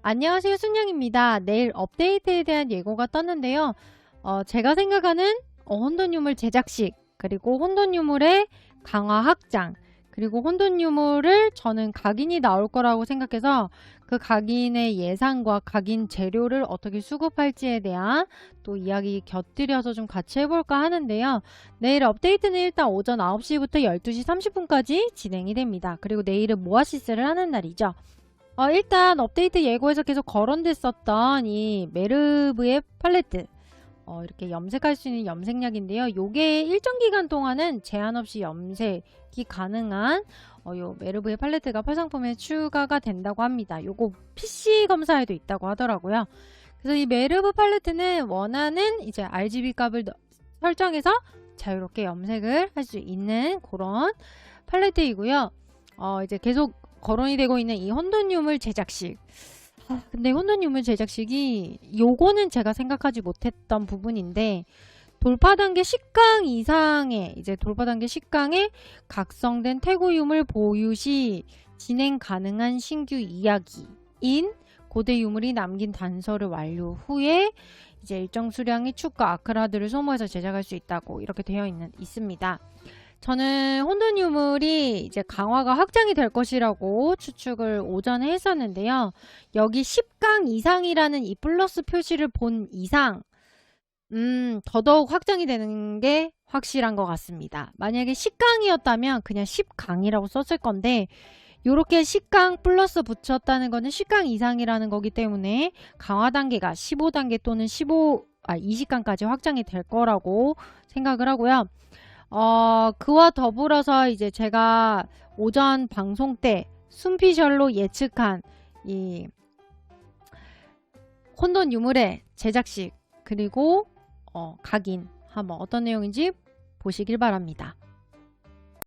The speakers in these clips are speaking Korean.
안녕하세요, 순영입니다. 내일 업데이트에 대한 예고가 떴는데요. 어, 제가 생각하는 어, 혼돈 유물 제작식, 그리고 혼돈 유물의 강화 확장, 그리고 혼돈 유물을 저는 각인이 나올 거라고 생각해서 그 각인의 예상과 각인 재료를 어떻게 수급할지에 대한 또 이야기 곁들여서 좀 같이 해볼까 하는데요. 내일 업데이트는 일단 오전 9시부터 12시 30분까지 진행이 됩니다. 그리고 내일은 모아시스를 하는 날이죠. 어, 일단 업데이트 예고에서 계속 거론됐었던 이 메르브의 팔레트 어, 이렇게 염색할 수 있는 염색약인데요. 요게 일정 기간 동안은 제한 없이 염색이 가능한 어, 요 메르브의 팔레트가 팔상품에 추가가 된다고 합니다. 요거 PC 검사에도 있다고 하더라고요. 그래서 이 메르브 팔레트는 원하는 이제 RGB 값을 넣- 설정해서 자유롭게 염색을 할 수 있는 그런 팔레트이고요. 어, 이제 계속 거론이 되고 있는 이 혼돈 유물 제작식. 아, 근데 혼돈 유물 제작식이 요거는 제가 생각하지 못했던 부분인데 돌파 단계 10강 이상의 이제 돌파 단계 10강의 각성된 태고 유물 보유 시 진행 가능한 신규 이야기인 고대 유물이 남긴 단서를 완료 후에 이제 일정 수량의 축과 아크라드를 소모해서 제작할 수 있다고 이렇게 되어 있는 있습니다. 저는 혼돈 유물이 이제 강화가 확장이 될 것이라고 추측을 오전에 했었는데요. 여기 10강 이상이라는 이 플러스 표시를 본 이상, 음, 더더욱 확장이 되는 게 확실한 것 같습니다. 만약에 10강이었다면 그냥 10강이라고 썼을 건데, 요렇게 10강 플러스 붙였다는 거는 10강 이상이라는 거기 때문에 강화 단계가 15단계 또는 15, 아, 20강까지 확장이 될 거라고 생각을 하고요. 어, 그와 더불어서 이제 제가 오전 방송 때 순피셜로 예측한 이 혼돈 유물의 제작식 그리고 어, 각인 한번 어떤 내용인지 보시길 바랍니다.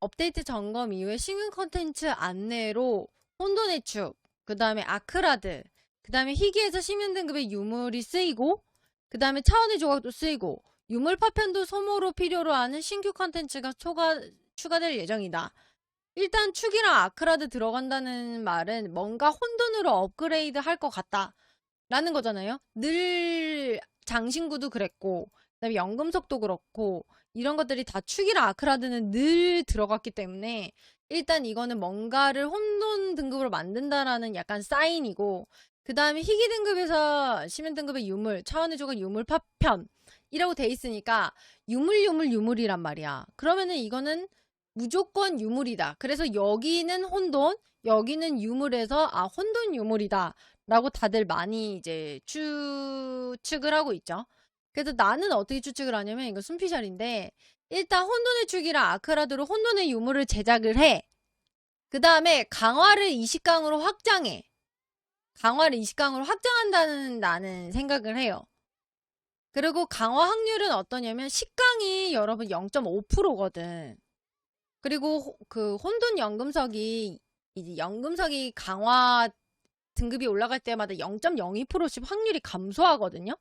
업데이트 점검 이후에 신규 컨텐츠 안내로 혼돈의 축, 그 다음에 아크라드, 그 다음에 희귀에서 시민 등급의 유물이 쓰이고, 그 다음에 차원의 조각도 쓰이고, 유물 파편도 소모로 필요로 하는 신규 컨텐츠가 초가, 추가될 예정이다. 일단 축이랑 아크라드 들어간다는 말은 뭔가 혼돈으로 업그레이드 할 것 같다. 라는 거잖아요. 늘 장신구도 그랬고, 그 다음에 연금속도 그렇고, 이런 것들이 다 축이랑 아크라드는 늘 들어갔기 때문에 일단 이거는 뭔가를 혼돈 등급으로 만든다라는 약간 사인이고, 그 다음에 희귀 등급에서 시민 등급의 유물, 차원의 조각 유물 파편, 이라고 돼 있으니까 유물 유물 유물이란 말이야. 그러면은 이거는 무조건 유물이다. 그래서 여기는 혼돈, 여기는 유물에서 아 혼돈 유물이다. 라고 다들 많이 이제 추측을 하고 있죠. 그래서 나는 어떻게 추측을 하냐면 이거 순피셜인데 일단 혼돈의 축이랑 아크라드로 혼돈의 유물을 제작을 해. 그 다음에 강화를 20강으로 확장해. 강화를 20강으로 확장한다는 나는 생각을 해요. 그리고 강화 확률은 어떠냐면 10강이 여러분 0.5%거든. 그리고 호- 그 혼돈 연금석이 이제 연금석이 강화 등급이 올라갈 때마다 0.02%씩 확률이 감소하거든요.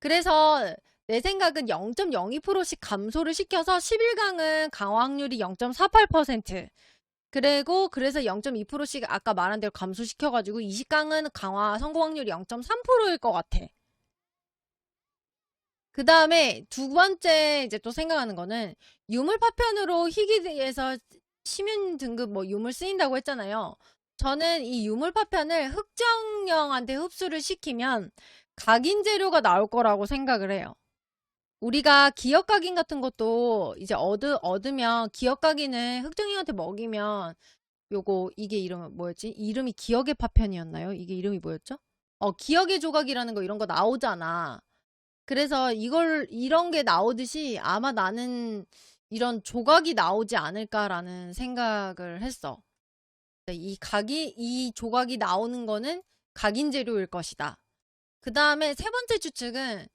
그래서 내 생각은 0.02%씩 감소를 시켜서 11강은 강화 확률이 0.48%. 그리고 그래서 0.2%씩 아까 말한 대로 감소시켜가지고 20강은 강화 성공 확률이 0.3%일 것 같아. 그 다음에 두 번째 이제 또 생각하는 거는 유물 파편으로 희귀에서 시민 등급 뭐 유물 쓰인다고 했잖아요. 저는 이 유물 파편을 흑정령한테 흡수를 시키면 각인 재료가 나올 거라고 생각을 해요. 우리가 기억 각인 같은 것도 이제 얻으, 얻으면 기억 각인을 흑정령한테 먹이면 요거 이게 이름 뭐였지? 이름이 기억의 파편이었나요? 이게 이름이 뭐였죠? 어, 기억의 조각이라는 거 이런 거 나오잖아. 그래서 이걸 이런 게 나오듯이 아마 나는 이런 조각이 나오지 않을까라는 생각을 했어. 이 각이 이 조각이 나오는 거는 각인 재료일 것이다. 그 다음에 세 번째 추측은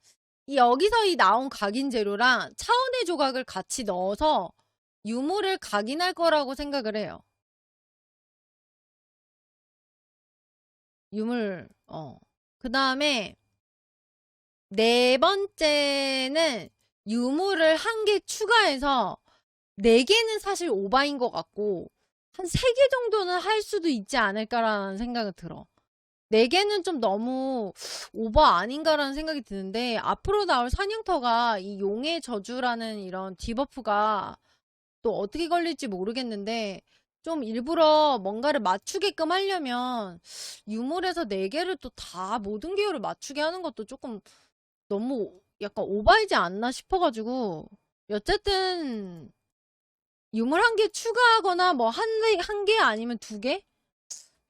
이 여기서 이 나온 각인 재료랑 차원의 조각을 같이 넣어서 유물을 각인할 거라고 생각을 해요. 유물 어. 그 다음에 네 번째는 유물을 한개 추가해서 네 개는 사실 오바인 것 같고 한 세 개 정도는 할 수도 있지 않을까라는 생각이 들어. 4개는 좀 너무 오버 아닌가라는 생각이 드는데 앞으로 나올 사냥터가 이 용의 저주라는 이런 디버프가 또 어떻게 걸릴지 모르겠는데 좀 일부러 뭔가를 맞추게끔 하려면 유물에서 4개를 또 다 모든 계열을 맞추게 하는 것도 조금 너무 약간 오바이지 않나 싶어가지고 어쨌든 유물 한 개 추가하거나 뭐한한개 아니면 두 개?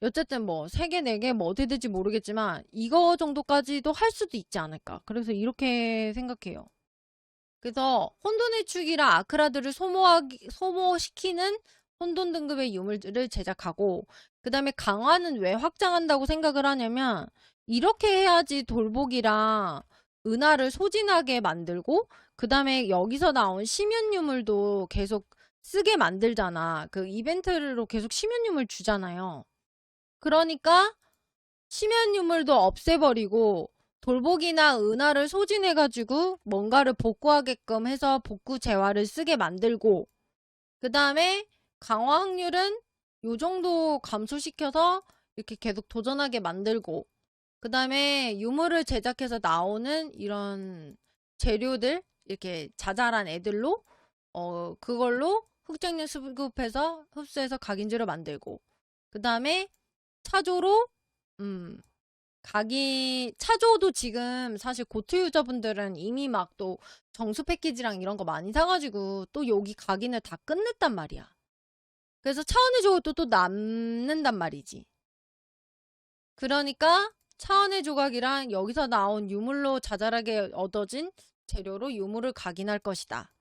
어쨌든 뭐 세 개, 네 개 뭐 어떻게 될지 모르겠지만 이거 정도까지도 할 수도 있지 않을까. 그래서 이렇게 생각해요. 그래서 혼돈의 축이랑 아크라드를 소모하기, 소모시키는 혼돈 등급의 유물들을 제작하고 그 다음에 강화는 왜 확장한다고 생각을 하냐면 이렇게 해야지 돌복이랑 은하를 소진하게 만들고 그 다음에 여기서 나온 심연 유물도 계속 쓰게 만들잖아. 그 이벤트로 계속 심연 유물 주잖아요. 그러니까 심연 유물도 없애버리고 돌복이나 은하를 소진해가지고 뭔가를 복구하게끔 해서 복구 재화를 쓰게 만들고 그 다음에 강화 확률은 요 정도 감소시켜서 이렇게 계속 도전하게 만들고 그 다음에 유물을 제작해서 나오는 이런 재료들 이렇게 자잘한 애들로 어 그걸로 흑장류 수급해서 흡수해서 각인지를 만들고 그 다음에 차조로 음 각이 차조도 지금 사실 고트 유저분들은 이미 막 또 정수 패키지랑 이런 거 많이 사가지고 또 여기 각인을 다 끝냈단 말이야. 그래서 차원의 조각도 또 남는단 말이지. 그러니까 차원의 조각이랑 여기서 나온 유물로 자잘하게 얻어진 재료로 유물을 각인할 것이다.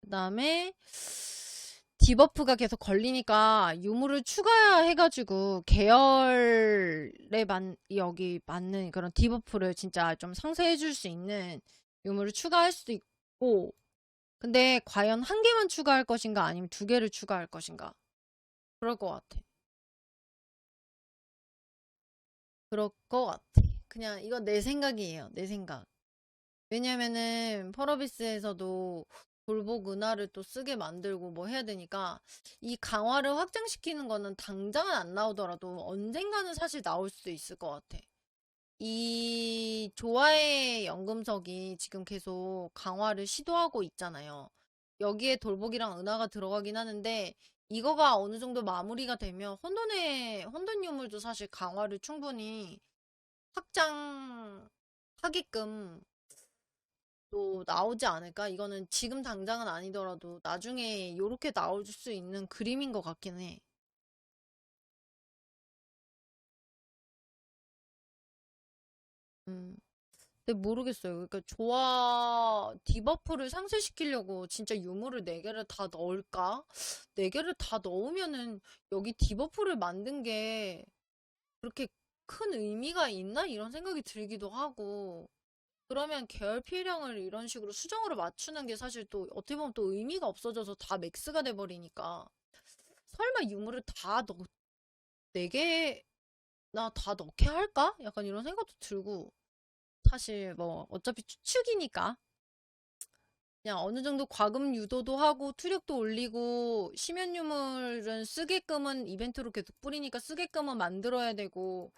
그 다음에 디버프가 계속 걸리니까 유물을 추가해가지고 계열에 만, 여기 맞는 그런 디버프를 진짜 좀 상쇄해줄 수 있는 유물을 추가할 수도 있고 근데 과연 한 개만 추가할 것인가 아니면 두 개를 추가할 것인가 그럴 것 같아 그럴 것 같아 그냥 이건 내 생각이에요 내 생각 왜냐면은 펄어비스에서도 돌복 은하를 또 쓰게 만들고 뭐 해야 되니까 이 강화를 확장시키는 거는 당장은 안 나오더라도 언젠가는 사실 나올 수도 있을 것 같아. 이 조화의 연금석이 지금 계속 강화를 시도하고 있잖아요. 여기에 돌복이랑 은하가 들어가긴 하는데 이거가 어느 정도 마무리가 되면 혼돈의 혼돈 유물도 사실 강화를 충분히 확장하게끔 또 나오지 않을까? 이거는 지금 당장은 아니더라도 나중에 요렇게 나올 수 있는 그림인 것 같긴 해. 음. 근데 모르겠어요. 그러니까 조화 디버프를 상쇄시키려고 진짜 유물을 4개를 다 넣을까? 4개를 다 넣으면은 여기 디버프를 만든 게 그렇게 큰 의미가 있나? 이런 생각이 들기도 하고. 그러면 계열 필량을 이런 식으로 수정으로 맞추는 게 사실 또 어떻게 보면 또 의미가 없어져서 다 맥스가 돼버리니까 설마 유물을 다 넣, 4개나 다 넣게 할까? 약간 이런 생각도 들고 사실 뭐 어차피 추측이니까 그냥 어느 정도 과금 유도도 하고 투력도 올리고 심연 유물은 쓰게끔은 이벤트로 계속 뿌리니까 쓰게끔은 만들어야 되고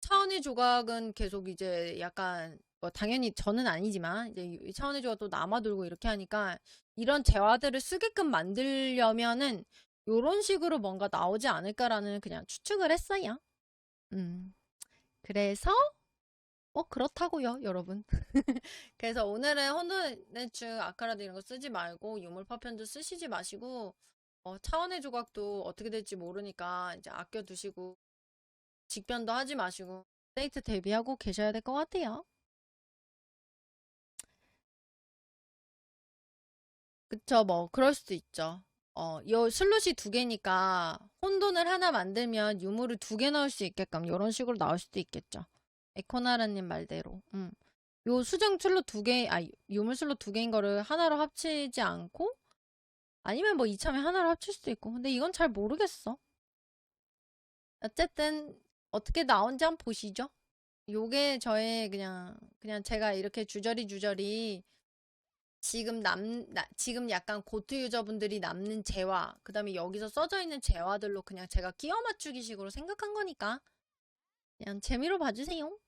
차원의 조각은 계속 이제 약간 뭐 당연히 저는 아니지만 이제 이 차원의 조각 또 남아돌고 이렇게 하니까 이런 재화들을 쓰게끔 만들려면은 요런 식으로 뭔가 나오지 않을까라는 그냥 추측을 했어요. 음. 그래서 어 그렇다고요, 여러분. 그래서 오늘은 혼돈의 축 아카라드 이런 거 쓰지 말고 유물 파편도 쓰시지 마시고 어, 차원의 조각도 어떻게 될지 모르니까 이제 아껴 두시고 직변도 하지 마시고 데이트 대비하고 계셔야 될 것 같아요. 그쵸, 뭐, 그럴 수도 있죠. 어, 요 슬롯이 두 개니까 혼돈을 하나 만들면 유물을 두 개 넣을 수 있게끔 이런 식으로 나올 수도 있겠죠. 에코나라님 말대로. 음. 요 수정 슬롯 두 개, 아, 슬롯 두 개인 거를 하나로 합치지 않고 아니면 뭐 이참에 하나로 합칠 수도 있고. 근데 이건 잘 모르겠어. 어쨌든 어떻게 나온지 한번 보시죠. 요게 저의 그냥 그냥 제가 이렇게 주저리 주저리 지금 남 나- 지금 약간 고트 유저분들이 남는 재화 그 다음에 여기서 써져 있는 재화들로 그냥 제가 끼워 맞추기 식으로 생각한 거니까 그냥 재미로 봐주세요.